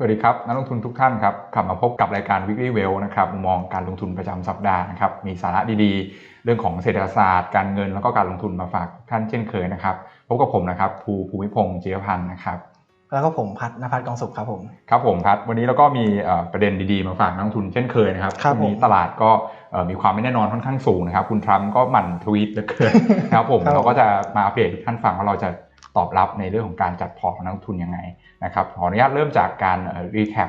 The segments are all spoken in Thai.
สวัสดีครับนักลงทุนทุกท่านครับกลับมาพบกับรายการ Weekly Well นะครับมุมมองการลงทุนประจำสัปดาห์นะครับมีสาระดีๆ เรื่องของเศรษฐศาสตร์ การเงินแล้วก็การลงทุนมาฝากทุกท่านเช่นเคยนะครับพบกับผมนะครับภูภูมิพงษ์เจียพันธ์นะครับแล้วก็ผมพัฒนภัทรกองสุขครับผมครับผมครับวันนี้เราก็มีเอ่อประเด็นดีๆมาฝากนักลงทุนเช่นเคยนะครับครับวันนี้ผมตลาดก็เอ่อมีความไม่แน่นอนค่อนข้างสูงนะครับ คุณทรัมป์ก็หมั่นทวีตเหลือเกินนะครับผมครับเราก็จะมาอัปเดตให้ทุกท่านฟังว่าเราจะ ตอบรับในเรื่องของการจัดพอร์ตของนักลงทุนยังไงนะครับขออนุญาตเริ่มจากการรีแคป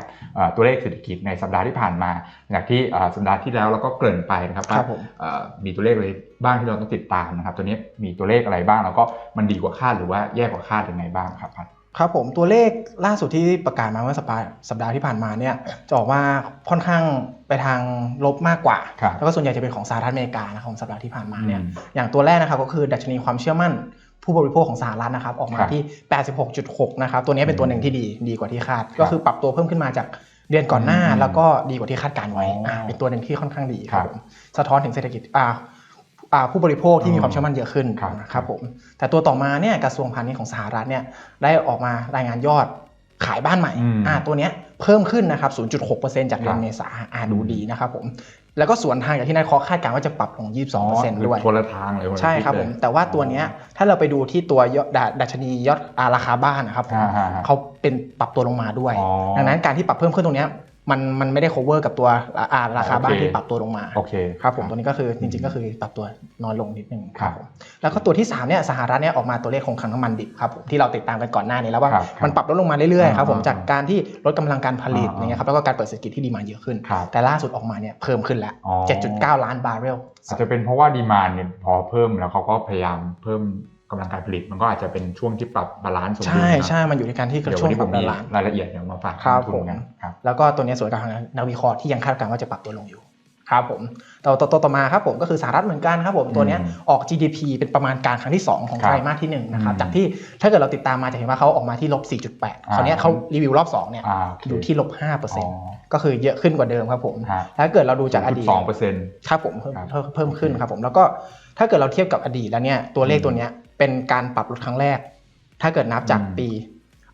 ตัวเลขเศรษฐกิจในสัปดาห์ที่ผ่านมาจากที่เอ่อสัปดาห์ที่แล้วเราก็เกริ่นไปนะครับครัว่าบผมเอ่อมีตัวเลขอะไรบ้างที่เราต้องติดตามนะครับตัวนี้มีตัวเลขอะไรบ้างแล้วก็มันดีกว่าคาดหรือว่าแย่กว่าคาดยังไงบ้างครับพัดครับผมตัวเลขล่าสุดที่ประกาศมาเมื่อสัปดาห์สัปดาห์ที่ผ่านมาเนี่ยจะออกมาค่อนข้างไปทางลบมากกว่าครับแล้วก็ส่วนใหญ่จะเป็นของสหรัฐอเมริกานะครับของสัปดาห์ที่ผ่านมาเนี่ยอืมอย่างตัวแรกนะครับก็คือดัชนีความเชื่อมั่น ผู้บริโภคของสหรัฐนะครับออกมาครับที่ 86.6 นะครับ ตัวนี้เป็นตัวหนึ่งที่ดีดีกว่าที่คาดครับก็คือปรับตัวเพิ่มขึ้นมาจากเดือนก่อนหน้าอืมแล้วก็ดีกว่าที่คาดการไว้อ๋ออ่าเป็นตัวหนึ่งที่ค่อนข้างดีคครัรับบผมสะท้อนถึงเศรษฐกิจอ่าอ่าผู้บริโภคที่มีความเชื่อมั่นเยอะขึ้นครับนะครับผมแต่ตัวต่อมาเนี่ยกระทรวงพาณิชย์ของสหรัฐเนี่ยได้ออกมารายงานยอดขายบ้านใหม่อืมอ่าตัวเนี้ยเพิ่มขึ้นนะครับ 0.6%จากเดือครันบเมษาอ่าดูดีนะครับผมแล้วก็สวนทางจากที่นายคอคาดการณ์ว่าจะปรับลง 22%ด้วยคนละทางเลยนละใช่ครับทิศผเลยมแต่ว่าตัวเนี้ยถ้าเราไปดูที่ตัวยอดดดัชนียอดอาราคาบ้านนะครับผมอ่าฮะฮะเขาเป็นปรับตัวลงมาด้วยอ๋อดังนั้นการที่ปรับเพิ่มขึ้นตรงเนี้ย มันมันไม่ได้ cover กับตัวอาราคาบ้านโอเคที่ปรับตัวลงมาโอเคครับผมตัวนี้ก็คือจริงๆก็คือปรับตัวน้อยลงนิดนึงครับผมแล้วก็ตัวที่3เนี่ยสหรัฐเนี่ยออกมาตัวเลขของคลังน้ำมันดิบครับผมที่เราติดตามกันก่อนหน้านี้แล้วว่าครับครับมันปรับลดลงมาเรื่อยๆครับผมอ่าจากการที่ลดกำลังการผลิตอ่าอย่างเงี้ยครับแล้วก็การเปิดเศรษฐกิจที่ดีมาเยอะขึ้นครับแต่ล่าสุดออกมาเนี่ยเพิ่มขึ้นแล้วอ๋อ7.9 ล้านบาร์เรลอาจจะเป็นเพราะว่าดีมานเนี่ยพอเพิ่มแล้วเขาก็พยายามเพิ่ม กำลังการผลิต มันก็อาจจะเป็นช่วงที่ปรับบาลานซ์สมดุลใช่นะใช่มันอยู่ในการที่เดี๋ยวช่วัวนงนี้ขผองมตมีลาดรายละเอียดเดี๋ยวมาฝากครับนักลงทุนผมกันครับแล้วก็ตัวเนี้ยส่วนกับทางนักวิเคราะห์ที่ยังคาดการณ์ว่าจะปรับตัวลงอยู่ครับผมตัวตัวตัวต่อมาครับผมก็คือสหรัฐเหมือนกันครับผมตัวเนี้ยอืมออก GDP เป็นประมาณการครั้งที่ 2 ของครับไตรมาสที่1นะครับอืมจากที่ถ้าเกิดเราติดตามมาจะเห็นว่าเขาออกมาที่ลบ 4.8 คราวเนี้ยเขารีวิวรอบ2เนี่ยอ่าโอเคอยู่ที่ลบอ๋อ5%ก็คือเยอะขึ้นกว่าเดิมครับผมฮะถ้าเกิดเราดูจากอดีตสองเปอร์เซ็นต์ครับผมเพิ่มครับเพิ่มเพิ่มขึ้นครับผมแล้วก็ถ้าเกิดเราเทียบกับอดีตแล้วเนี่ยตัวเลขอืมตัวเนี้ย เป็นการปรับลดครั้งแรก ถ้าเกิดนับจากอืมปี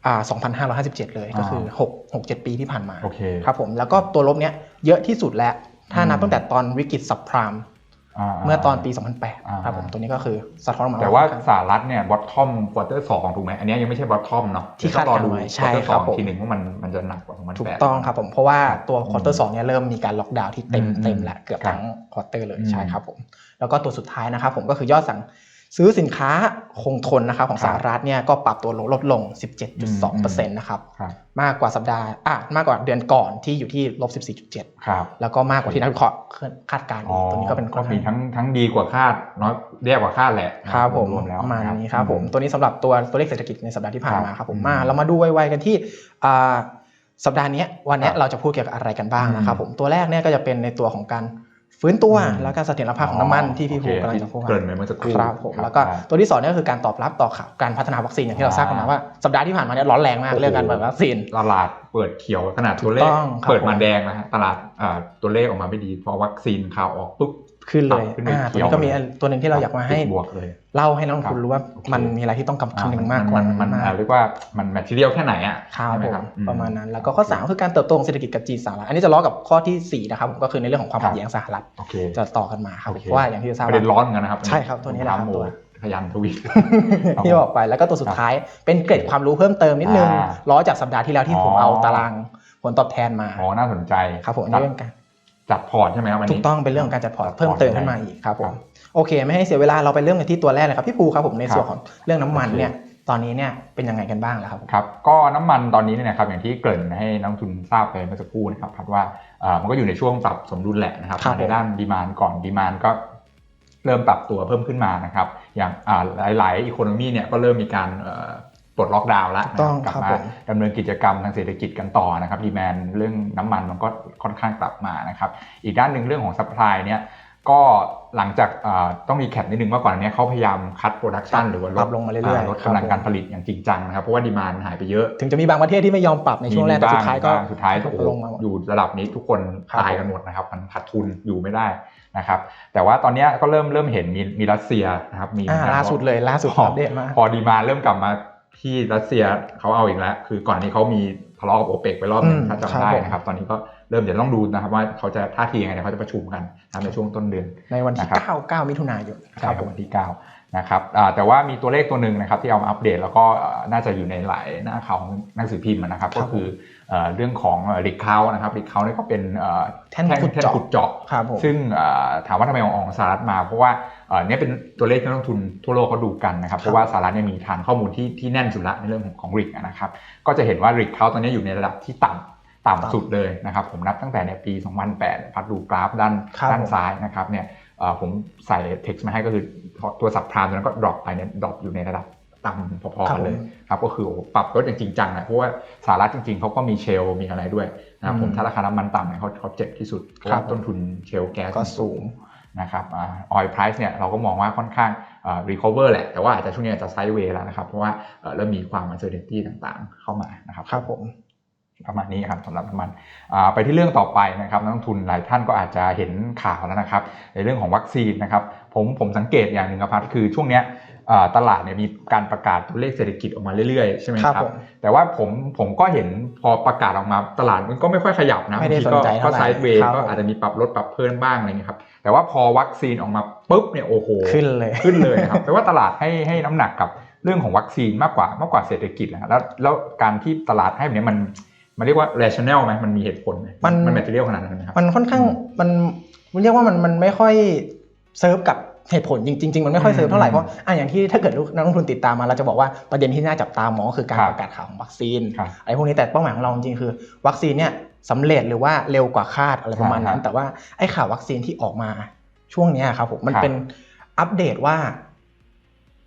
อ่า2557 เลยก็คือ 6 6 7 ปีที่ผ่านมาโอเคครับผมแล้วก็ตัวลบเนี้ยเยอะที่สุดแล้ว ถ้านับอืมตั้งแต่ตอนวิกฤตซับพรามาเมื่อตอนปีอ่า2008ครับผมตัวนี้ก็คือสะท้อนออกมาแต่ว่าสหรัฐเนี่ยบอททอมควอเตอร์สองถูกไหมอันเนี้ยยังไม่ใช่บอททอมเนาะที่เดี๋ยวต้องรอดูคาดการณ์ไว้ใช่ควอเตอร์สครัอบงผมทีหนึ่งว่ามันมันจะหนักกว่าของมันถูแปกดต้องครับผมเพราะว่าตัวอืมควอเตอร์สองเนี่ยเริ่มมีการล็อกดาวน์ที่เต็มอืมเต็มแล้วเกือบครับทั้งควอเตอร์เลยอืมใช่ครับผมแล้วก็ตัวสุดท้ายนะครับผมก็คือยอดสั่ง ซื้อสินค้าคงทนนะครับของครับสหรัฐเนี่ยก็ปรับตัวลดลดลง 17.2%นะครับครับมากกว่าสัปดาห์อะมากกว่าเดือนก่อนที่อยู่ที่ลบ 14.7ครับแล้วก็มากกว่าที่นักวิเคราะห์คาดการณ์อีกตัวนี้ก็เป็นก็มีทั้งทั้งดีกว่าคาดน้อยแย่กว่าคาดแหละครับผมรวมๆแล้วประมาณนะนี้ครับผมตัวนี้สำหรับตัวตัวเลขเศรษฐกิจในสัปดาห์ที่ผ่านมาครับครับผมอืมมาเรามาดูไวๆกันที่อ่าสัปดาห์เนี้ยวันเนี้ยครับเราจะพูดเกี่ยวกับอะไรกันบ้างนะครับอืมผมตัวแรกเนี่ยก็จะเป็นในตัวของการ ฟื้นตัวอืมแล้วก็เสถียรภาพของน้ำมันที่พี่โอภูเคกำลังจะพูดที่เกริ่นไปเมื่อสักครู่ครับผมครับแล้วก็ได้ตัวที่สองเนี่ยก็คือการตอบรับต่อข่าวการพัฒนาวัคซีนอย่างที่เราทราบกันมาว่าสัปดาห์ที่ผ่านมาเนี่ยร้อนแรงมากโอ้โหเรื่องการเปิดวัคซีนตลาดเปิดเขียวขนาดตัวเลถูขกต้องครับเปิดมาผมแดงนะฮะตลาดอ่าตัวเลขออกมาไม่ดีพอวัคซีนข่าวออกปุ๊บ ขึ้นเลยขึ้นไปอ่าเขีตัวยวนี้ก็มีตัวหนึ่งที่เราอยากมาให้ติดบวกเลยเล่าให้นักลงทุนครับรู้ว่าโอเคมันมีอะไรที่ต้องกำคำนึงมากกว่ามันมันมากอ่าเรียกว่ามันแมทเทียลแค่ไหนอะครับใช่ไหผมครับอืประมาณนั้นแล้วก็ข้อ3คือการเติบโตของเศรษฐกิจกับจีนสหรัฐอันนี้จะล้อกับข้อทีสี่4นะครับผมก็คือในเรื่องของความครับขัดแย้งสหรัฐโอเคจะต่อกันมาครับโอเคเพราะว่าอย่างที่ทราบประเด็นร้อนเหมือนกันนะครับใช่ครับตัวนี้แหละครับโมตัวพยันทวีตครับที่บอกไปแล้วก็ตัวสุดท้ายเป็นเกร็ดความรู้เพิ่มเติมนิดนึงอ่าล้อจากสัปดาห์ที่แล้วที่ผมอ๋อเอาตารางผลตอบแทนมาอ๋อน่าสนใจครับผมจัดนี่เป็นการ จัดพอร์ตใช่ไหมครับวันถูนี้กต้องเป็นเรื่องของการจัดพอร์ตจัดพอร์ตเพิ่มเติมขึ้นมาอีกครับผครัมบโอเค ไม่ให้เสียเวลาเราไปเริ่มกันที่ตัวแรกเลยครับพี่ภูครับผมในครับส่วนของเรื่องน้ำมันโอเคเนี่ยตอนนี้เนี่ยเป็นยังไงกันบ้างแล้วครับผมครับ ก็น้ำมันตอนนี้เนี่ยนะครับอย่างที่เกริ่นให้นักลงทุนทราบไปเมื่อสักครู่นะครับพัดว่าเอ่อมันก็อยู่ในช่วงปรับสมดุลแหละนะครับครับในด้านดีมานก่อนดีมานก็เริ่มปรับตัวเพิ่มขึ้นมานะครับ อย่างอ่าหลายๆอีโคโนมีเนี่ยก็เริ่มมีการเอ่อ ปลดล็อกดาวน์แล้วถูกต้องนะกลัครับมาผมดำเนินกิจกรรมทางเศรษฐกิจกันต่อนะครับดีแมนเรื่องน้ำมันมันก็ค่อนข้างกลับมานะครับอีกด้านหนึ่งเรื่องของซัพพลายเนี่ยก็หลังจากอ่าต้องมีแคปนิดนึงว่าก่อนอันเนี้ยเขาพยายามคัดโปรดักชันหรือว่าปรับลงมาเรื่อยๆลดครับกำลังการผมผลิตอย่างจริงจังนะครับเพราะว่าดีมานหายไปเยอะ ถึงจะมีบางประเทศที่ไม่ยอมปรับในช่วงแรกแต่สุดท้ายก็บ้งสุดท้ายโอ้โหลงมาหมดอยู่ระดับนี้ทุกคนครับตายกันหมดนะครับมันขาดทุนอยู่ไม่ได้นะครับแต่ว่าตอนเนี้ยก็เริ่มเริ่มเห็นมีมีรัสเซียนะครับมีอ่าล่าสุดเลยล่าสุดพออัปเดตมาพอดีมานเริ่มกลับมา ที่รัสเซียเขาเอาอีกแล้ว คือก่อนนี้เขามีพะเลาะกับโอเปกไปรอบหนึงอืมถ้าครัจำบได้ผมนะครับ ตอนนี้ก็เริ่มเดี๋ยวต้องดูนะครับว่าเขาจะท่าทียังไงเดี๋ยวเขาจะประชุมกันนะครับในช่วงต้นเดือน ในวันที่นะครับ9 9 มิถุนายนใช่ครับวันที่ 9 นะครับอ่าแต่ว่ามีตัวเลขตัวหนึ่งนะครับที่เอามาอัปเดตแล้วก็เอ่อน่าจะอยู่ในหลายหน้าข่าวของหนังสือพิมพ์นะครับครับก็คือเอ่อเรื่องของริกเคานะครับริกเคาเนี่ยก็เป็นเอ่อแท่นขุดแท่นเจาะขุดเจาะครับผมซึ่งเอ่อถามว่าทำไมเอาของสหรัฐมาเพราะว่าเอ่อเนี่ยเป็นตัวเลขที่นักลงทุนทั่วโลกเขาดูกันนะครับครับ เพราะว่าสหรัฐเนี่ยมีฐานข้อมูลที่ที่แน่นสุดละในเรื่องของของริกนะครับ ก็จะเห็นว่าริกเขาตอนนี้อยู่ในระดับที่ต่ำต่ำสุดเลยนะครับ ผมนับตั้งแต่ในปี 2008 พัดดูกราฟด้านครับด้านผมซ้ายนะครับเนี่ยเอ่อผมใส่ text มาให้ก็คือตัวสับพรามตัวนั้นก็ดรอปไปเนี่ยดรอปอยู่ในระดับต่ำพอๆกันเลยครับก็คือโอ้โหปรับลดอย่างจริงจังนะเพราะว่าสหรัฐจริงๆเขาก็มีเชลมีอะไรด้วยนะครับผมถ้าราคาน้ำมันต่ำเนี่ยเขาเขาเจ็บที่สุดเพราะว่าต้นทุนเชลแก๊สก็สูง นะครับออยไพรซ์เนี่ยเราก็มองว่าค่อนข้างรีคอเวอร์แหละ แต่ว่าอาจจะช่วงนี้อาจจะไซด์เวย์แล้วนะครับ เพราะว่าเอ่อเริ่มมีความ uncertainty ต่างๆ เข้ามานะครับครับผมประมาณนี้ครับสำหรับน้ำมันอ่าไปที่เรื่องต่อไปนะครับนักลงทุนหลายท่านก็อาจจะเห็นข่าวแล้วนะครับ ในเรื่องของวัคซีนนะครับผมผมสังเกตอย่างหนึ่งครับพัดคือช่วงเนี้ยอ่า ตลาดเนี่ยมีการประกาศตัวเลขเศรษฐกิจออกมาเรื่อยๆ ใช่ไหมครับครับผมแต่ว่าผมผมก็เห็นพอประกาศออกมาตลาดมันก็ไม่ค่อยขยับนะไม่ได้บางทีก็สนใจเท่าก็ไหร่ไซด์เวย์ครับก็ผมอาจจะมีปรับลดปรับเพิ่มบ้างอะไรเงี้ยครับแต่ว่าพอวัคซีนออกมาปุ๊บเนี่ยโอ้โหขึ้นเลยขึ้นเลยนะครับแปลว่าตลาดให้ให้น้ำหนักกับเรื่องของวัคซีนมากกว่ามากกว่าเศรษฐกิจนะแล้วแล้วการที่ตลาดให้แบบนี้มันมันเรียกว่า rational ไหมมันมีเหตุผลไหมมันมัน material ขนาดนั้นไหมครับมันค่อนข้างอืมมันมันเรียกว่ามันมันไม่ค่อยเซิร์ฟกับ เหตุผลจริงๆจริงๆ มันไม่ค่อยเซิร์ฟเท่าไหร่อืมเพราะอะอย่างที่ถ้าเกิดนักลงทุนติดตามมาเราจะบอกว่าประเด็นที่น่าจับตามองก็คือการครับประกาศข่าวของวัคซีนครับอะไรพวกนี้แต่เป้าหมายของเราจริงๆคือ วัคซีนเนี่ยสำเร็จหรือว่าเร็วกว่าคาดอะไรประมาณนั้ครันบแต่ว่าไอ้ข่าววัคซีนที่ออกมาช่วงเนี้ยครับผมมันครับเป็นอัปเดตว่า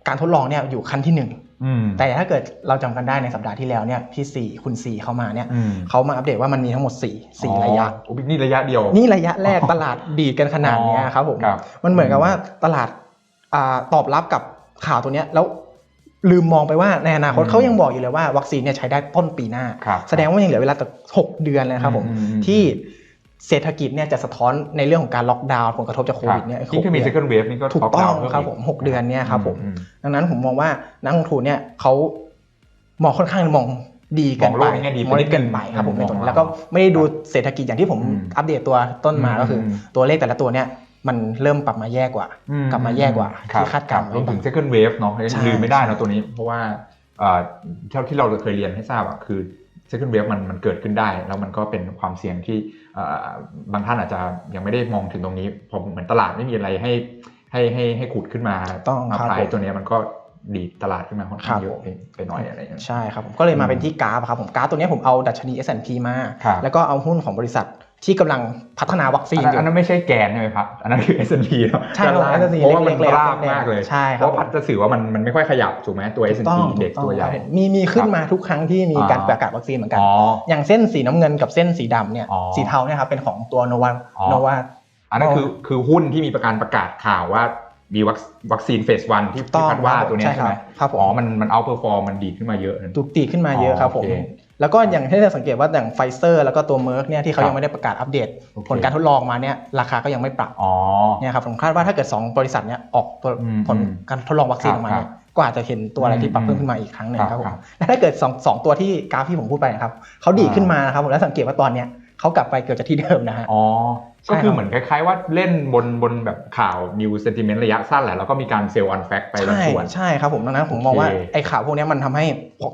การทดลองเนี่ยอยู่ขั้นที่หนึ่งอืม แต่ถ้าเกิดเราจำกันได้ในสัปดาห์ที่แล้วเนี่ยพี่สี่คุณสี่เข้ามาเนี่ยอืมเขามาอัปเดตว่ามันมีทั้งหมดสี่สี่ระยะอ๋อนี่ระยะเดียว นี่ระยะแรกตลาดดีดกันขนาดเนี้ยครับผมครับมันเหมือนกับว่าตลาดอ่าตอบรับกับข่าวตัวเนี้ยแล้วลืมมองไปว่าในอนาคตอืมเขายังบอกอยู่เลยว่าวัคซีนเนี่ยใช้ได้ต้นปีหน้าครับแสดงว่ายังเหลือเวลาแต่หกเดือนเลยครับผมอืมอืมที่ เศรษฐกิจเนี่ยจะสะท้อนในเรื่องของการล็อกดาวน์ผลกระทบจากโควิดเนี่ยยิ่งถ้ามีหกเดือน second wave นี่ก็ถูก top ต้อง down เพิ่ครับกผมหกเดือนเนี่ยครับผมอืดังนั้นผมมองว่านักลงทุนเนี่ยเขามองค่อนข้างมองดีเกินมองไปโลกในแง่ดีไปมองนิดนึงเกินไปครับผมอืมในตรงมองนี้แล้วก็ไม่ได้ดูเศรษฐกิจอย่างที่ผมอืมอัปเดตตัวต้นมาอืมก็คืออมตัวเลขแต่ละตัวเนี่ยมันเริ่มปรับมาแย่กว่าอืกลับมาแย่กว่าคบที่คาดการณ์รวมถึงไว้ second wave เนาะใช่ลืมไม่ได้นะใช่ตัวนี้ เพราะว่าเอ่อเท่าที่เราเคยเรียนให้ทราบอะคือ second wave มันมันเกิดขึ้นได้ แล้วมันก็เป็นความเสี่ยงที่เอ่อบางท่านอาจจะยังไม่ได้มองถึงตรงนี้พอเหมือนตลาดไม่มีอะไรให้ให้ให้ให้ขุดขึ้นมาต้องมาครับพายผมตัวเนี้ยมันก็ดีดตลาดขึ้นมาค่อนคข้ารังบเยอะผมไปไปหน่อยอะไรอย่างเงี้ยใช่ครับผมก็เลยมาเป็นที่กราฟครับผมกราฟตัวเนี้ยผมเอาดัชนี S&P มาครับแล้วก็เอาหุ้นของบริษัท ที่กำลังพัฒนาวัคซีนอันอนั้นอันยู่นั้นไม่ใช่แกนใช่ไหมครับอันนั้นคือ S&P เนอะใช่ครับด้านล่าง S&P เพราะว่ามันเล็กๆราบเล็กๆมากเลยใช่ครับเพราะพัดจะสื่อว่ามันมันไม่ค่อยขยับถูกไหมตัวถูก S&P ต้องเด็กถูตัวใหญ่ครับผมมีมีขึ้นมาทุกครั้งที่มีการอ่าประกาศวัคซีนเหมือนกันอ๋ออย่างเส้นสีน้ำเงินกับเส้นสีดำเนี่ยอ๋อสีเทาเนี่ยครับเป็นของตัวโนวาอ๋อโนวาอันนั้นคือคือหุ้นที่มีประการประกาศข่าวว่ามีวัควัคซีนเฟสวันที่ต้ที่องคาดว่าตัวเนี้ยใช่ใช่ไหมครับครับผมอ๋อมันมันเอาเปอร์ฟอร์มมันดีดขึ้นมาเยอะนะถูกตีขึ้นมาเยอะครับผมอ๋อโอเค แล้วก็อย่างที่เราสังเกตว่าอย่างไฟเซอร์แล้วก็ตัวเมอร์กเนี่ยที่เขาครับยังไม่ได้ประกาศอัปเดตโอเคผลการทดลองมาเนี่ยราคาก็ยังไม่ปรับอ๋อเนี่ยครับผมคาดว่าถ้าเกิด 2 บริษัทเนี่ยออกตัวอืมผลอืมการทดลองวัคซีนครัอบอกมาเนี่ยก็อาจจะเห็นตัวอะไรที่ปรับอืมเพิ่มขึ้นมาอีกครั้งหนึ่งครับครับผครัมบและถ้าเกิดสองสองตัวที่กราฟที่ผมพูดไปนะครับเขาดีดอ่าขึ้นมานะครับผมแล้วสังเกตว่าตอนเนี้ยเขากลับไปเกือบจะที่เดิมนะฮะอ๋อใช่ ก็คือครับเหมือนคล้ายๆว่าเล่นบนบนแบบข่าว new sentiment ระยะสั้นแหละแล้วก็มีการเซลล์ออนแฟกไปบางใช่ส่วนใช่ครับผมดังนั้นผมมองว่าโอเคไอ้ข่าวพวกเนี้ยมันทำให้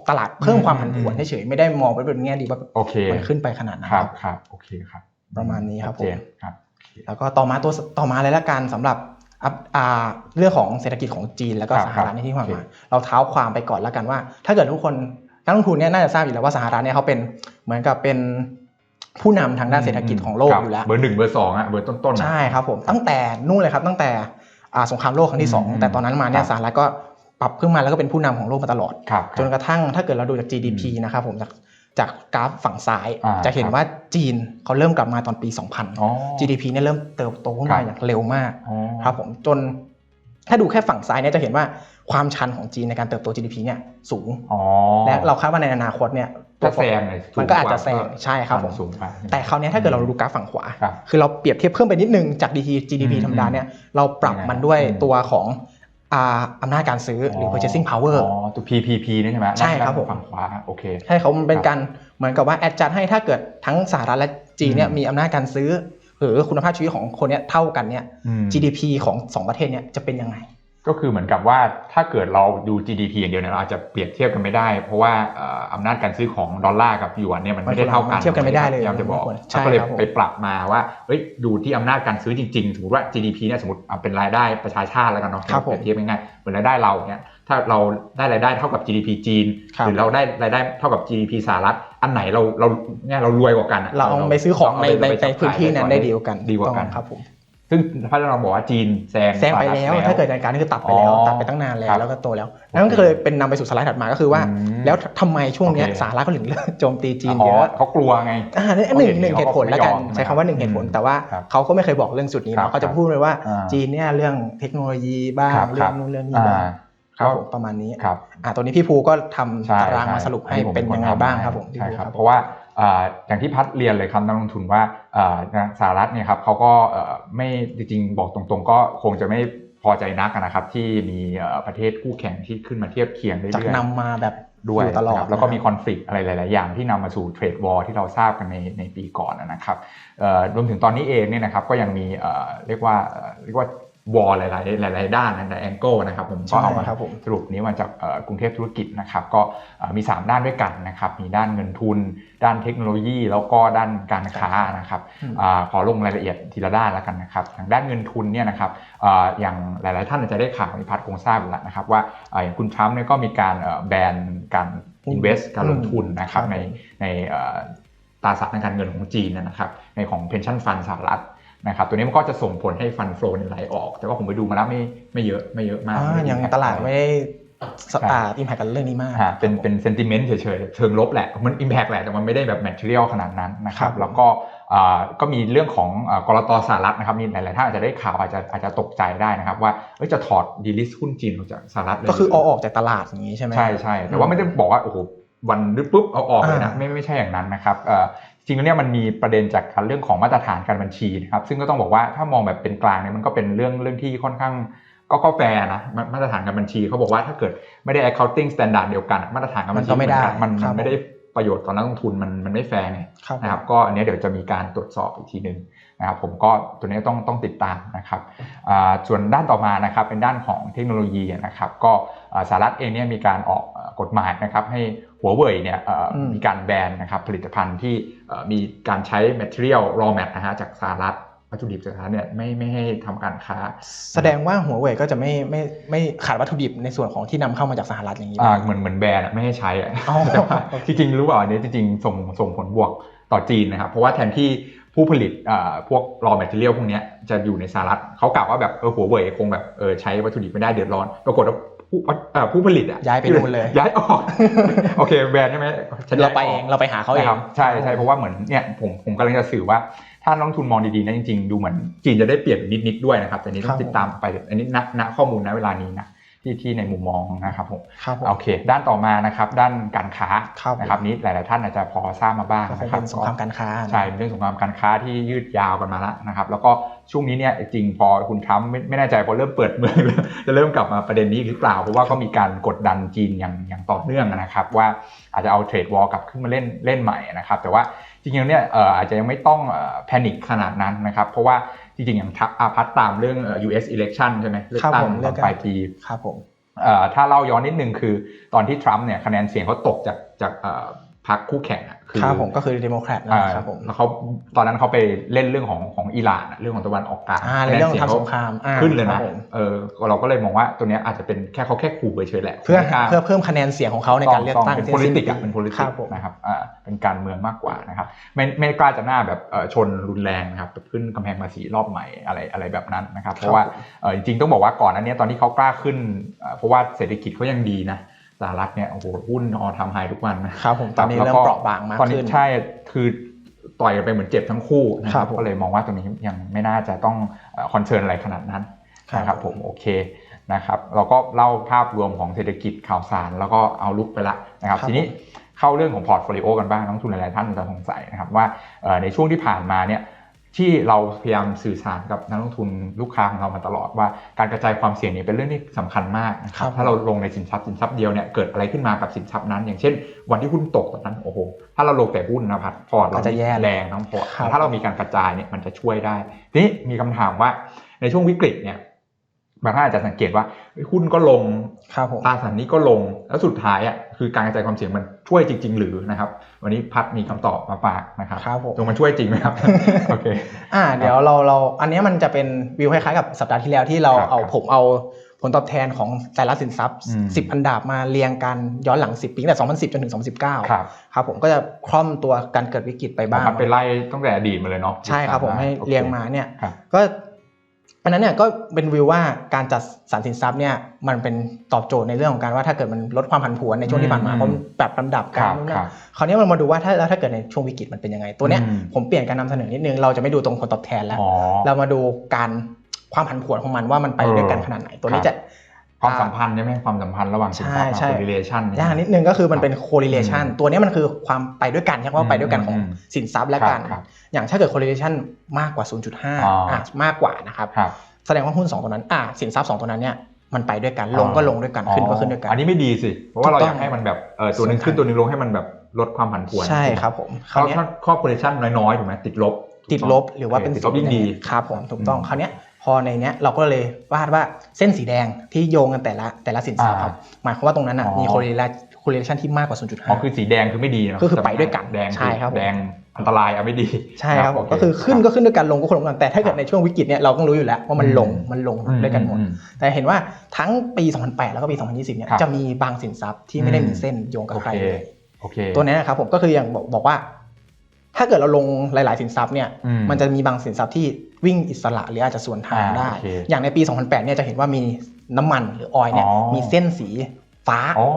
ตลาดเพิ่มความผันผวนอืมเฉยๆไม่ได้มองไปเป็นแง่ดีว่าโอเคมันขึ้นไปขนาดนั้นคครัรับบครับโอเคครับ ประมาณนี้ครับชัดเจนครับโอเคแล้วก็ต่อมาตัวต่อมาเลยละกันสำหรับอัพอ่าเรื่องของเศรษฐกิจของจีนแล้วก็ครับสหรัฐในที่ผ่านโอมาเคเราเท้าความไปก่อนละกันว่า ถ้าเกิดทุกคนนักลงทุนเนี่ยน่าจะทราบอยู่แล้วว่าสหรัฐเนี่ยเขาเป็นเหมือนกับเป็น ผู้นำทางด้านเศรษฐกิจของโลกครับอยู่แล้ว เบอร์หนึ่งเบอร์สองอะเบอร์ต้นๆอะใช่ครับผมตั้งแต่นู่นเลยครับตั้งแต่อ่าสงครามโลกครั้งที่สองอืมแต่ตอนนั้นมาเนี่คยรับสหรัฐก็ปรับขึ้นมาแล้วก็เป็นผู้นำของโลกมาตลอดครับจนกระทั่งถ้าเกิดเราดูจาก GDP นะครับผมจากจากกราฟฝั่งซ้ายอ่าจะเห็นครับว่าจีนเขาเริ่มกลับมาตอนปีอ๋อ2000 GDP เนี่ยเริ่มเติบโตขึ้นมาครับอย่างเร็วมากอ๋อครับผมจนถ้าดูแค่ฝั่งซ้ายเนี่ยจะเห็นว่าความชันของจีนในการเติบโต GDP เนี่ยสูงอ๋อและเราคาดว่าในอนาคตเนี่ย ถ้าแซงเลยมันก็อาจจะแซงสูกว่ใช่ครับผมสูงไปแต่คราวเนี้ยถ้าเกิดเราดูกราฟฝั่งขวาครับคือเราเปรียบเทียบเพิ่มไปนิดนึงจาก GDP GDP อืมธรรมดาเนี่ยเราปรับมันด้วยอืมตัวของอ่าอำนาจการซื้อหรือ purchasing power อ๋อตัว PPP นี่ใช่ไหมใช่ครับผมฝั่งขวาโอเคใช่เขามันเป็นการเหมือนกับว่าแอดจัดให้ถ้าเกิดทั้งสหรัฐและจีนเนี่ยอืมมีอำนาจการซื้อหรือคุณภาพชีวิตของคนเนี่ยเท่ากันเนี่ยอืม GDP ของสองประเทศเนี่ยจะเป็นยังไง ก็คือเหมือนกับว่าถ้าเกิดเราดู GDP อย่างเดียวเนี่ยเราอาจจะเปรียบเทียบกันไม่ได้ เพราะว่าเอ่ออำนาจการซื้อของดอลลาร์กับหยวนเนี่ยมันไม่ได้เท่ากันมันเทียบกันไม่ได้เลยพยายามจะบอกใช่เขาก็เลยครับผมไปปรับมาว่าเฮ้ยดูที่อำนาจการซื้อจริงๆสมมติว่า GDP เนี่ยสมมติเอาเป็นรายได้ประชาชาติแล้วกันเนาะครับผมเปรียบเทียบง่ายๆเหมือนรายได้เราเนี่ยถ้าเราได้รายได้เท่ากับ GDP จีนครับหรือเราได้รายได้เท่ากับ GDP สหรัฐอันไหนเราเราเนี่ยเรารวยกว่ากันอะเราเอาไปซื้อของในเาในไปในจับพื้นที่นั้นขายได้ดีกว่ากันดีกว่ากันถูต้องครับผม ซึ่งพระเราบอกว่าจีนแซงแซงไปแล้วสหรัฐถ้าเกิดในการนี่คือตัดไปแล้วอ๋อตัดไปตั้งนานแล้ครัวบแล้วก็โตแล้ว นั่นก็เลยเป็นนำไปสู่สไลด์ถัดมาก็คือว่าอืมแล้วทำไมช่วงเนี้ยโอเคสหรัฐเขาถึงเลือกโจมตีจีนอ๋เยออะเขากลัวไงอ่านี่หนึ่งเขาเห็นหนึ่งเหตุผลแล้วกันเขาไม่ยอมใช้คำว่าหนึ่งเหตุผลอืมแต่ว่าครับเขาก็ไม่เคยบอกเรื่องจุดนี้ครับเนาะเขาจะพูดเลยว่าอ่าจีนเนี่ยเรื่องเทคโนโลยีบ้างครับเรื่องนู่นเรื่องนี้อ่าบ้างครับก็ผมประมาณนี้ครับอ่าตัวนี้พี่ภูก็ทำใช่ตารางมาช่สรุปให้ผมเป็นยังไงคทำบ้างให้ครับผมพี่ใช่ภูครับเพราะว่า อ่าอย่างที่พัดเรียนเลยครับนักลงทุนว่าอ่าสหรัฐเนี่ยครับเขาก็เอ่อไม่จริงๆ บอกตรงๆ ก็คงจะไม่พอใจนักนะครับที่มีเอ่อประเทศคู่แข่งที่ขึ้นมาเทียบเคียงเรื่อยๆจากนำมาแบบด้วยอยู่ตลอดนะครับแล้วก็มีนะคอนฟ lict อะไรหลาย ๆ อย่างที่นำมาสู่เทรดวอร์ที่เราทราบกันในในปีก่อนนะครับเอ่อรวมถึงตอนนี้เองเนี่ยนะครับก็ยังมีเอ่อเรียกว่าเอ่อเรียกว่า วอลหลาย ๆ หลาย ๆ ด้านหลายแองเกิลนะครับผมก็เอามาใช่ครับผมสรุปนี้มาจากเอ่อกรุงเทพธุรกิจนะครับก็เอ่อมี 3 ด้านด้วยกันนะครับมีด้านเงินทุน ด้านเทคโนโลยี แล้วก็ด้านการค้านะครับอืมอ่าขอลงรายละเอียดทีละด้านแล้วกันนะครับทางด้านเงินทุนเนี่ยนะครับอ่าอย่างหลาย ๆ ท่านอาจจะได้ข่าวในพัดคงทราบอยู่แล้วนะครับว่าอ่าอย่างคุณทรัมป์เนี่ยก็มีการเอ่อแบนการ invest การลงทุนนะครับครับในในเอ่อตราสารทางการเงินของจีนนะครับในของ pension fund สหรัฐ นะครับตัวนี้มันก็จะส่งผลให้ฟันโฟลเนี่ยไหลออก แต่ว่าผมไปดูมาแล้วไม่ไม่เยอะไม่เยอะมากอ่าไม่ได้ยัง impact ตลาดไม่ได้สครับตาร์อิมแพคกับเรื่องนี้มากฮะเป็นครับผมเป็นเซนติเมนต์เฉยๆเชิงลบแหละมันอิมแพกแหละแต่มันไม่ได้แบบแมทเทียลขนาดนั้นนะครัครับบแล้วก็อ่าก็มีเรื่องของอ่ากรตสหรัฐนะครับมีหลายๆท่านอาจจะได้ข่าวอาจจะอาจจะตกใจได้นะครับว่าเอ้ยจะถอดดีลิสหุ้นจีนออกจากสหรัฐเลยก็คือเอาออกจากตลาดอย่างนี้ใช่ไหมใช่ใช่แต่ว่าไม่ได้บอกว่าโอ้โหวันนึกปุ๊บเอาออกเลยนะอ่าไม่ไม่ใช่อย่างนั้นนะครับเอ่อ จริงๆแล้วเนี่ยมันมีประเด็นจากการเรื่องของมาตรฐานการบัญชีนะครับซึ่งก็ต้องบอกว่าถ้ามองแบบเป็นกลางเนี่ยมันก็เป็นเรื่องเรื่องที่ค่อนข้างก็ก็แฟร์นะมามาตรฐานการบัญชีเขาบอกว่าถ้าเกิดไม่ได้ accounting standard เดียวกัน มาตรฐานการบัญชีมันก็ไม่ได้เหอนกันมันครัมับนไม่ได้ ประโยชน์ต่อนักลงทุนมันมันไม่แฟร์ไงครับนะครับ ก็อันเนี้ยเดี๋ยวจะมีการตรวจสอบอีกทีหนึ่งนะครับผมก็ตัวนี้ต้องต้องติดตามนะครับอ่าส่วนด้านต่อมานะครับเป็นด้านของเทคโนโลยีนะครับ ก็อ่าสหรัฐเองเนี่ยมีการออกเอ่อกฎหมายนะครับให้หัวเว่ยเนี่ยเอ่ออมมีการแบนนะครับผลิตภัณฑ์ที่เอ่อมีการใช้ material raw mat นะฮะจากสหรัฐ วัตถุดิบจากสหรัฐเนี่ยไม่ไม่ให้ทำการค้า แสดงว่าหัวเว่ยก็จะไม่ไม่ไม่ขาดวัตถุดิบในส่วนของที่นำเข้ามาจากสหรัฐอย่างนี้อ่าป่ะเหมือนเหมือนแบรนด์อะไม่ให้ใช้อะอ๋อแต่ว่าจริงๆรู้เปล่าอันนี้จริงๆส่งส่งผลบวกต่อจีนนะครับ เพราะว่าแทนที่ผู้ผลิตอ่าพวก raw material พวกเนี้ยจะอยู่ในสหรัฐเขากล่าวว่าแบบเออหัวเว่ยคงแบบเออใช้วัตถุดิบไม่ได้เดือดร้อนปรากฏว่าผู้อ่าผู้ผลิตอะย้ายไปนู่นเลย ย้ายออกโอเคแบรนด์ใช่ไหมฉันเราย้ยไปกเองเราไปหาเขาเองนะครับใช่ใช่เพราะว่าเหมือนเนี่ยผมผมกำลังจะสื่อว่า ถ้านักลงทุนมองดีๆนะจริงๆ ดูเหมือนจีนจะได้เปรียบนิดๆด้วยนะครับแต่นี้ต้อครังบติดตามไปอันนี้ณณข้อมูลณเวลานี้นะที่ที่ในมุมมองนะครับผมครับผมโอเค ด้านต่อมานะครับ ด้านการค้าครับผมนะครับนี้หลาย ๆ ท่านอาจจะพอทราบมาบ้างก็คงนะครับเป็นสงครามการค้านะใช่เป็นเรื่องสงครามการค้าที่ยืดยาวกันมาแล้วนะครับ แล้วก็ช่วงนี้เนี่ยจริงพอคุณทรัมป์ไม่ไม่แน่ใจพอเริ่มเปิดเมืองจะเริ่มกลับมาประเด็นนี้หรือเปล่าเพราะว่าก็มีการกดดันจีนอย่างอย่างต่อเนื่องนะครับ ว่าอาจจะเอาเทรดวอลกลับขึ้นมาเล่นเล่นใหม่นะครับ แต่ว่า จริงๆแล้วเนี่ยเอ่ออาจจะยังไม่ต้องแพนิคขนาดนั้นนะครับ เพราะว่าจริงๆอย่างทักอาพัดตามเรื่องเอ่อ US election ใช่ไหมเลือกครับตั้งผมเลืตออกนตั้งปลายปีครับผมเอ่อถ้าเล่าย้อนนิดนึงคือตอนที่ทรัมป์เนี่ยคะแนนเสียงเขาตกจากจากเอ่อพรรคคู่แข่งอะ คือครับผมก็คือเดโมแครตอ่านะครับผมแล้วเขาตอนนั้นเขาไปเล่นเรื่องของของอิหร่านอะเรื่องของตะวันออกกลางอ่าในเรื่องของทำสงครามอ่าขึ้นเลยครันะบผมเออเราก็เลยมองว่าตัวเนี้ยอาจจะเป็นแค่เขาแค่ขู่เฉยๆแหละเพื่อไม่กล้าเพื่อเพิ่มคะแนนเสียงของเขาในการเลือกตั้งเป็นที่ politics สิ้อะเป็น politics ครับผมนะครับอ่าเป็นการเมืองมากกว่านะครับไม่ไม่กล้าจะหน้าแบบเอ่อชนรุนแรงนะครับแบบขึ้นกำแพงภาษีรอบใหม่อะไรอะไรแบบนั้นนะครับเพราะว่าเอ่อจริงๆต้องบอกว่าก่อนอันเนี้ยตอนที่เขากล้าขึ้นเอ่อเพราะว่าเศรษฐกิจเขายังดีนะ สหรัฐเนี่ยโอ้โหหุ้นออทำไฮทุกวันนะครับผมตอนนี้แล้วเริ่มก็เปราะบางมากตอนนี้ขึ้นใช่คือต่อยกันไปเหมือนเจ็บทั้งคู่นะคครัรับบผมก็เลยมองว่าตรงนี้ยังไม่น่าจะต้องคอนเซิร์นอะไรขนาดนั้นครับนะครับผมโอเคนะครับเราก็เล่าภาพรวมของเศรษฐกิจข่าวสาร แล้วก็เอาลุกไปละนะครับครับทีนี้เข้าเรื่องของพอร์ตโฟลิโอกันบ้างนักลงทุนหลายๆท่านจะสงสัยนะครับว่าเอ่อในช่วงที่ผ่านมาเนี่ย ที่เราพยายามสื่อสารกับนักลงทุนลูกค้าของเรามาตลอดว่าการกระจายความเสี่ยงเนี่ยเป็นเรื่องที่สำคัญมากนะคครัรับบถ้าเราลงในสินทรัพย์สินทรัพย์เดียวเนี่ยเกิดอะไรขึ้นมากับสินทรัพย์นั้น อย่างเช่น วันที่หุ้นตกตอนนั้นโอ้โหถ้าเราลงแต่หุ้นนะพัดพอร์ตเราก็จะแย่แรงทั้งพอร์ตครับแต่ถ้าเรามีการกระจายเนี่ยมันจะช่วยได้ทีนี้มีคำถามว่าในช่วงวิกฤตเนี่ยบางท่านอาจจะสังเกตว่าเฮ้ยหุ้นก็ลงครับผมตราสารหนี้ก็ลงแล้วสุดท้ายอะ คือการกระจายความเสี่ยงมันช่วยจริง ๆ หรือนะครับ วันนี้พัดมีคำตอบมาฝากนะครับครับผมตรงมันช่วยจริงไหมครับโอเคอ่าเดี๋ยวเราเราอันเนี้ยมันจะเป็นวิวคล้ายๆกับสัปดาห์ที่แล้วที่เราครับเอาครับผมเอาผลตอบแทนของแต่ละสินทรัพย์อืม10 อันดับมาเรียงกันย้อนหลัง 10 ปีตั้งแต่ 2010 จนถึง 2019 ครับครับผมก็จะคล่อมตัวการเกิดวิกฤตไปบ้างพัดไปไล่ตั้งแต่อดีตมาเลยเนาะใช่ครับผมให้โอคเรียงมาเนี่ยค รับก็อันนั้นเนี่ยก็เป็นวิวว่าการจัดสรรสินทรัพย์เนี่ยมันเป็นตอบโจทย์ในเรื่องของการว่าถ้าเกิดมันลดความผันผวนในช่วงที่ผ่านมาอืมเพราะมันปรับลำดับคกัรันบนู่นคนั่รันบคราวนี้มันมาดูว่าถ้าถ้าเกิดในช่วงวิกฤตมันเป็นยังไง ตัวเนี้ยอืมผมเปลี่ยนการนำเสนอนิดนึงเราจะไม่ดูตรงผลตอบแทนแล้วอ๋อเรามาดูการความผันผวนของมันว่ามันไปเออด้วยกันขนาดไหน ตัวนี้ครับจะ ความสัมพันธ์ใช่ไหมความสัมพันธ์ระหว่างสินทรัพย์ใช่กับ correlation ยากนิดนึงก็คือมันเป็น correlation อืมตัวนี้มันคือความไปด้วยกันใช่ไหมว่าไปด้วยกันของอืมสินทรัพย์และกันครับอย่างถ้าเกิด correlation มากกว่า 0.5อ๋ออะมากกว่านะครับครับแสดงว่าหุ้น2ตัวนั้นอะสินทรัพย์2ตัวนั้นเนี่ยมันไปด้วยกันลงก็ลงด้วยกันขึ้นก็ขึ้นด้วยกัน อันนี้ไม่ดีสิ เพราะว่าเราถูกอต้องยากให้มันแบบเออตัวหนึงขึ้นตัวหนึงลงให้มันแบบลดความผันผวนใช่ครับผมคเขาราวเนี้ยถ้าข้อ correlation น้อยๆถูกไหมติดลบ ติดลบหรือว่าเป็นติดลบยิ่งดีครับผมถูกต้องอืมคราวเนี้ย พอในเนี้ยเราก็เลยวาดว่าเส้นสีแดงที่โยงกันแต่ละแต่ละสินทรัพย์ครับหมายความว่าตรงนั้นน่ะอ๋อมี correlation correlation ที่มากกว่า 0.5อ๋อคือสีแดงคือไม่ดีนะก็คือไปด้วยกันแดงใช่ครับผมแดงอันตรายอะไม่ดีใช่ครับผมโเก็คือขึ้นรับก็ขึ้นด้วยกันลงก็ลงด้วยกันแต่ถ้าเกิดในช่วงวิกฤตเนี่ยเราต้องรู้อยู่แล้วว่ามันลงอืมมันลงอืมด้วยกันหมดอืมแต่เห็นว่าทั้งปี 2008 แล้วก็ปี 2020 เนี่ยครับจะมีบางสินทรัพย์ที่ไม่ได้อืมมีเส้นโยงกับใครโอเคเลยโอเคตัวเนี้ยนะครับผมก็คืออย่างบอกบอกว่า ถ้าเกิดเราลงหลาย ๆ สินทรัพย์เนี่ยอืมมันจะมีบางสินทรัพย์ที่วิ่งอิสระหรืออาจจะสวนทางอ่าได้โอเคอย่างในปี 2008 เนี่ยจะเห็นว่ามีน้ำมันหรือออยล์เนี่ยอ๋อมีเส้นสีฟ้าอ๋อ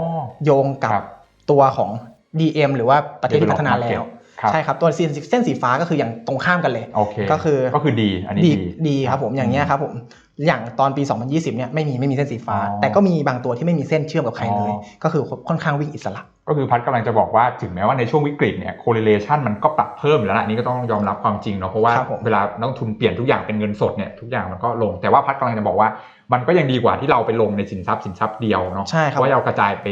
โยงกับครับตัวของ DM หรือว่าประเทศที่พัฒนาแล้วครับใช่ครับตัวเส้นเส้นสีฟ้าก็คืออย่างตรงข้ามกันเลยโอเคก็คือก็คือดีอันนี้ดีดีดีครับผมอย่างเงี้ยครับผมอย่างตอนปี 2020 เนี่ยไม่มีไม่มีเส้นสีฟ้าอ๋อแต่ก็มีบางตัวที่ไม่มีเส้นเชื่อมกับใครเลยอ๋อก็คือค่อนข้างวิ่งอิสระ ก็คือพัดกำลังจะบอกว่าถึงแม้ว่าในช่วงวิกฤตเนี่ย correlation มันก็ปรับเพิ่มอยู่แล้วล่ะอันนี้ก็ต้องยอมรับความจริงเนาะเพราะว่าครับผมเวลานักลงทุนเปลี่ยนทุกอย่างเป็นเงินสดเนี่ยทุกอย่างมันก็ลง แต่ว่าพัดกำลังจะบอกว่า มันก็ยังดีกว่าที่เราไปลงในสินทรัพย์สินทรัพย์เดียวเนาะใช่ครับเพราะเรากระจายไป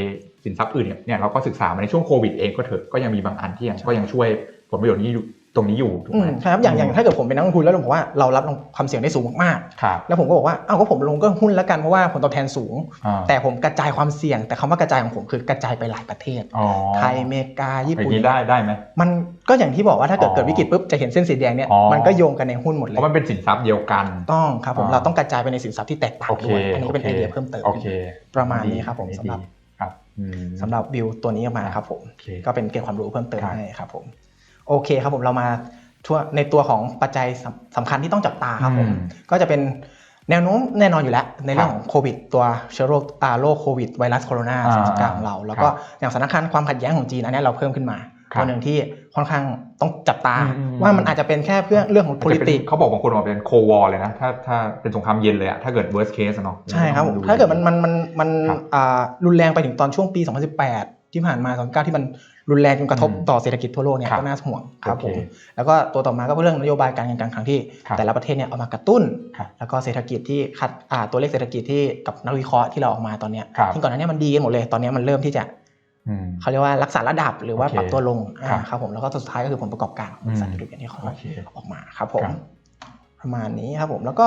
สินทรัพย์อื่นเนี่ยเนี่ยเราก็ศึกษามาในช่วงโควิดเองก็เถอะก็ยังมีบางอันที่ยังก็ยังช่วยผลประโยชน์นี้อยู่ ตรงนี้อยู่ถูกอืไหมมใช่ครับอย่างอย่างถ้าเกิดผมเป็นนักลงทุนแล้วผมบอกว่าเรารับความเสี่ยงได้สูงมากครับๆแล้วผมก็บอกว่าอ้าวก็ผมลงก็หุ้นแล้วกันเพราะว่าผลตอบแทนสูงอ่าแต่ผมกระจายความเสี่ยง แต่คำว่ากระจายของผมคือกระจายไปหลายประเทศอ๋อไทยอเมริกาญี่อย่างปุ่นนี้ได้ได้ไหมมันก็อย่างที่บอกว่าถ้าเกิดอ๋อเกิดวิกฤตปุ๊บจะเห็นเส้นสีแดงเนี่ยอ๋อมันก็โยงกันในหุ้นหมดเลเพยราะมันเป็นสินทรัพย์เดียวกันต้องครับผมอ๋อเราต้องกระจายไปในสินทรัพย์ที่แตกต่างโอเคด้วยอันนี้ก็เป็นโคไอเดียเพิ่มเติมโอเคประมาณนี้ครับผมดีสำหรับดีครับอืมสำหรับวิวตัวนี้ออกมาครับผมโอเคก็เป็นเกร็ดความรู้เพิ่มเติมครับให้ครับผม โอเคครับผมเรามาทั่วในตัวของปัจจัยสำสำคัญที่ต้องจับตาครับผมอืมก็จะเป็นแนวโน้มแน่นอนอยู่แล้ว ในเรื่องครับของโควิด ตัวเชื้อโรคอ่าโรคโควิดไวรัสโคโรนาอ่า2019ของเรา แล้วก็ครับอย่างสถานการณ์ความขัดแย้งของจีนอันนี้เราเพิ่มขึ้นมาครับตัวหนึ่งที่ค่อนข้างต้องจับตาอืมอืมว่ามันอาจจะเป็นแค่เพื่อเรื่องของอาจจะเป็น politics เขาบอกบางคนบอกเป็นโควอลเลยนะ ถ้าถ้าเป็นสงครามเย็นเลยอะถ้าเกิด worst case อะเนาะใช่ครับผมดูถ้าเกิดมันมันมันมันครับอ่ารุนแรงไปถึงตอนช่วงปี 2018 ที่ผ่านมา2019ที่มันรุนแรงจนกระทบอืมต่อเศรษฐกิจทั่วโลกเนี่ยครับก็น่าห่วงครับโอเคผมแล้วก็ตัวต่อมาก็เป็นเรื่องนโยบายการเงินการคลังที่ครับแต่ละประเทศเนี่ยเอามากระตุ้นครับแล้วก็เศรษฐกิจที่คัดอ่าตัวเลขเศรษฐกิจที่กับนักวิเคราะห์ที่เราออกมาตอนเนี้ยครับที่ก่อนหน้านี้มันดีกันหมดเลยตอนนี้มันเริ่มที่จะอืมเขาเรียกว่ารักษาระดับหรือว่าโอเคปรับตัวลงอ่าครับครับผมแล้วก็สุดท้ายก็คือผลประกอบการของบริษัทอืมธุรกิจที่เขาโอเคออกมาครับผมครับประมาณนี้ครับผมแล้วก็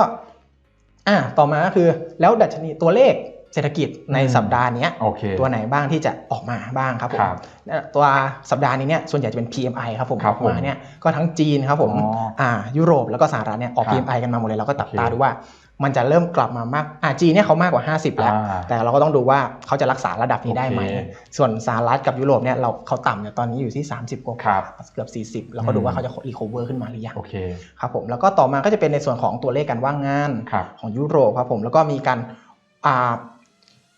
อ่าต่อมาก็คือแล้วดัชนีตัวเลข เศรษฐกิจในอืมสัปดาห์เนี้ยโอเคตัวไหนบ้างที่จะออกมาบ้างครับผมครับตัวสัปดาห์นี้เนี่ยส่วนใหญ่จะเป็น PMI ครับผมครัอบอกมาผมเนี่ยก็ทั้งจีนครับผมอ๋ออ่อ่ายุโรปแล้วก็สหรัฐเนี่ยออกครับ PMI กันมาหมดเลยเราก็ตับโอเคตาดูว่ามันจะเริ่มกลับมามากอ่าจีนเนี่ยเขามากกว่า 50 แล้วอ่าแต่เราก็ต้องดูว่าเขาจะรักษาระดับนี้ได้ไหมโอเคส่วนสหรัฐกับยุโรปเนี่ยเราเขาต่ำเนี่ยตอนนี้อยู่ที่ 30กว่าครับเกือบ 40 เราก็ดูอืมว่าเขาจะรีคอเวอร์ขึ้นมาหรือยังโอเคครับผมแล้วก็ต่อมาก็จะเป็นในส่วนของตัวเลขการว่างงานครับของยุโรปครับผมแล้วก็มีการอ่า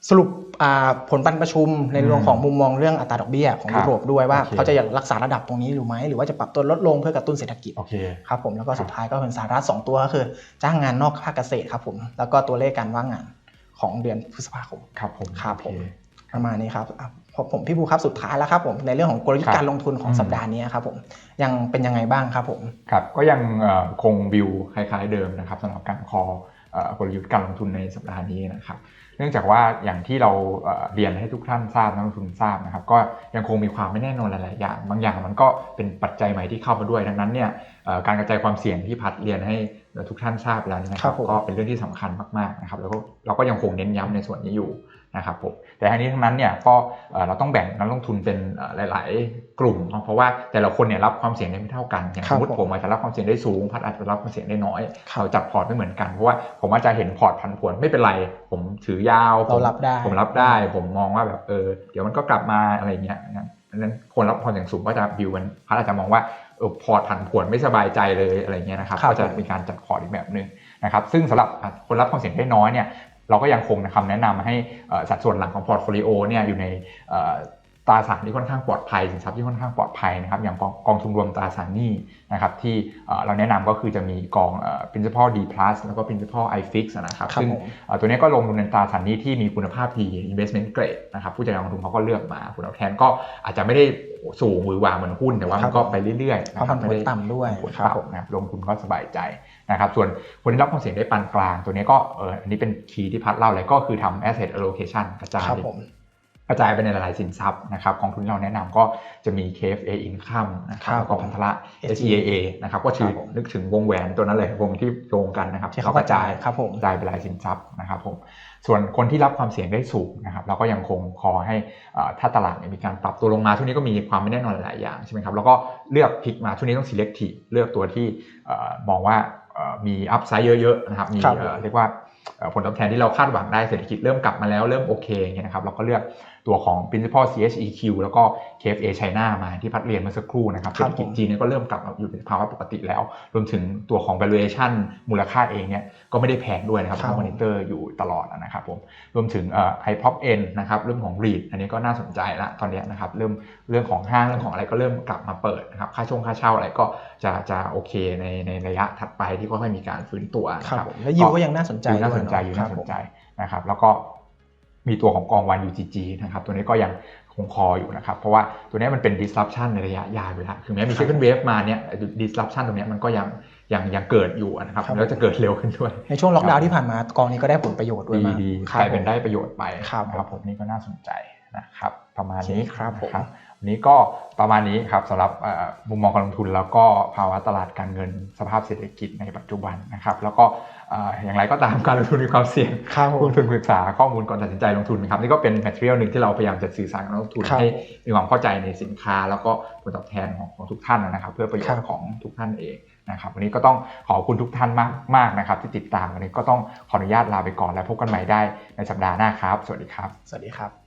สรุปอ่าผลการประชุมในเรื่องของมุมมองเรื่องอัตราดอกเบี้ยของครับยุโรปด้วยว่าโอเคเขาจะรักษาระดับตรงนี้หรือไม่หรือว่าจะปรับตัวลดลงเพื่อกระตุ้นเศรษฐกิจโอเคครับผมแล้วก็สุดท้ายก็เป็นสาระสองตัวก็คือ จ้างงานนอกภาคเกษตรครับผมแล้วก็ตัวเลขการว่างงานของเดือนพฤษภาคมครับผมครับผมโอเประมาณนี้ครับอะพอผมพี่ภูครับสุดท้ายแล้วครับผมในเรื่องของกลยุทครัธ์บการลงทุนของอืมสัปดาห์นี้ครับผมยังเป็นยังไงบ้างครับผมครับก็ยังเอ่อคงวิวคล้าย ๆเดิมนะครับสำหรับการคอเอ่อกลยุทธ์การลงทุนในสัปดาห์นี้นะครับ เนื่องจากว่าอย่างที่เราเอ่อเรียนให้ทุกท่านทราบนักลงทุนทราบนะครับ ก็ยังคงมีความไม่แน่นอนหลาย ๆ อย่าง บางอย่างมันก็เป็นปัจจัยใหม่ที่เข้ามาด้วย ดังนั้นเนี่ยเอ่อการกระจายความเสี่ยงที่พัดเรียนให้ทุกท่านทราบแล้วนะคครัรับบผมก็เป็นเรื่องที่สำคัญมาก ๆ นะครับ แล้วก็เราก็ยังคงเน้นย้ำในส่วนนี้อยู่ นะครับผมแต่ทั้งนี้ทั้งนั้นเนี่ยก็เอ่อเราต้องแบ่งนักลงทุนเป็นเอ่อหลาย ๆ กลุ่มเนาะเพราะว่าแต่ละคนเนี่ยรับความเสี่ยงได้ไม่เท่ากันอย่างคสรับมมติผมผมอาจจะรับความเสี่ยงได้สูงพัดอาจจะรับความเสี่ยงได้น้อยครับเราจับพอร์ตไม่เหมือนกันเพราะว่าผมอาจจะเห็นพอร์ตผันผวนไม่เป็นไร ผมถือยาวผมเรารับได้ผมรับได้ ผมมองว่าแบบเออเดี๋ยวมันก็กลับมาอะไรเงี้ยงั้นอันนั้นคนรับความเสี่ยงสูงก็จะบิวมันพัดอาจจะมองว่าเออพอร์ตผันผวนไม่สบายใจเลยอะไรเงี้ยนะครับครับก็จะมีการจัดพอร์ตอีกแบบหนึ่งนะครับซึ่งสำหรับคนรับความเสี่ยงได้น้อยเนี่ย เราก็ยังคงคำแนะนำให้เอ่อสัดส่วนหลังของพอร์ตโฟลิโอเนี่ยอยู่ในเอ่อตราสารที่ค่อนข้างปลอดภัยสินทรัพย์ที่ค่อนข้างปลอดภัยนะครับอย่างกองกองทุนรวมตราสารหนี้นะครับที่เอ่อเราแนะนำก็คือจะมีกองเอ่อ principal D plus แล้วก็ principal iFix นะครับครับซึ่งผมเอ่อตัวนี้ก็ลงทุนในตราสารหนี้ที่มีคุณภาพดี investment grade นะครับผู้จัดการกองทุนเขาก็เลือกมาผลตอบแทนก็อาจจะไม่ได้สูงหรือหวาเหมือนหุ้นแต่ว่าครัมับนก็ไปเรื่อยๆเพราะนะคมัรับนผลต่ำด้วยผลครับต่ำนะครับลงทุนก็สบายใจ นะครับส่วนคนที่รับความเสี่ยงได้ปานกลาง ตัวนี้ก็เอออันนี้เป็นคีย์ที่พัดเล่าเลยก็คือทำ asset allocation กระจายครับผมกระจายไปในหลายๆสินทรัพย์นะครับกองทุนที่เราแนะนำก็จะมี KFA Income นะครับครับแล้วก็พันธละ SEAA SEAA นะครับก็ชื่อครับผมนึกถึงวงแหวนตัวนั้นเลยวงที่โยงกันนะครับที่เขากระจายกระจายครับผมกระจายไปหลายสินทรัพย์นะครับผมส่วนคนที่รับความเสี่ยงได้สูงนะครับเราก็ยังคงคอให้เอ่อถ้าตลาดเนี่ยมีการปรับตัวลงมาช่วงนี้ก็มีความไม่แน่นอนหลายอย่างใช่ไหมครับแล้วก็เลือกพิกมาช่วงนี้ต้อง selective เลือกตัวที่เอ่อมองว่าเอ่อ มีอัพไซด์เยอะๆนะครับมีครับเอ่อเรียกว่าเอ่อผลตอบแทนที่เราคาดหวังได้เศรษฐกิจเริ่มกลับมาแล้วเริ่มโอเคอย่างเงี้ยนะครับเราก็เลือก ตัวของ principal CHEQ แล้วก็ KFA China มาที่พัดเรียนเมื่อสักครู่นะครับคเศรัรบษฐกิจผมจีนเนี่ยก็เริ่มกลับมาอยู่ในภาวะปกติแล้ว รวมถึงตัวของ valuation มูลค่าเองเนี่ยก็ไม่ได้แพงด้วยนะครับครับต้องมอนิเตอร์อยู่ตลอดนะครับผมรวมถึงเอ่อ high pop n นะครับเรื่องของ REIT อันนี้ก็น่าสนใจละตอนเนี้ยนะครับเริ่มเรื่องของห้างเรื่องของอะไรก็เริ่มกลับมาเปิดนะครับค่าช่วงค่าเช่าอะไรก็จะจะโอเคในในระยะถัดไปที่ค่อยๆมีการฟื้นตัวนะครัคบรับผมและยิวก็ยังน่าสนใจอยู่น่าสนใจด้อวยู่เะน่าครับสนผมใจนะครับแล้วก็ มีตัวของกองวัน UGG นะครับตัวนี้ก็ยังคงคออยู่นะครับ เพราะว่าตัวนี้มันเป็น disruption ในระยะยาวอยู่แล้วถึงแม้มี second wave มาเนี่ย disruption ตรงเนี้ยมันก็ยังยังยังเกิดอยู่นะครับครับแล้วจะเกิดเร็วขึ้นด้วย ในช่วงล็อกดาวน์ที่ผ่านมากองนี้ก็ได้ผลประโยชน์ด้วยดีมากดีครักบลายเป็นผมได้ประโยชน์ไปครับนะครับผมนี่ก็น่าสนใจนะครับประมาณนี้โอเคครับผมนะวันนี้ก็ประมาณนี้ครับสำหรับเอ่อมุมมองการลงทุนแล้วก็ภาวะตลาดการเงินสภาพเศรษฐกิจในปัจจุบันนะครับ แล้วก็เอ่ออย่างไรก็ตามการลงทุนมีความเสี่ยงครับผมลงทุนศึกษาข้อมูลก่อนตัดสินใจลงทุนนะครับนี่ก็เป็น material หนึ่งที่เราพยายามจะสื่อสารกับนักลงทุนครับให้มีความเข้าใจในสินค้า แล้วก็ผลตอบแทนของของทุกท่านนะครับ เพื่อประโยชครัน์บของทุกท่านเองนะครับวันนี้ก็ต้องขอบคุณทุกท่านมากมากนะครับ ที่ติดตามวันนี้ก็ต้องขออนุญาตลาไปก่อน แล้วพบกันใหม่ได้ในสัปดาห์หน้าครับ สวัสดีครับ สวัสดีครับ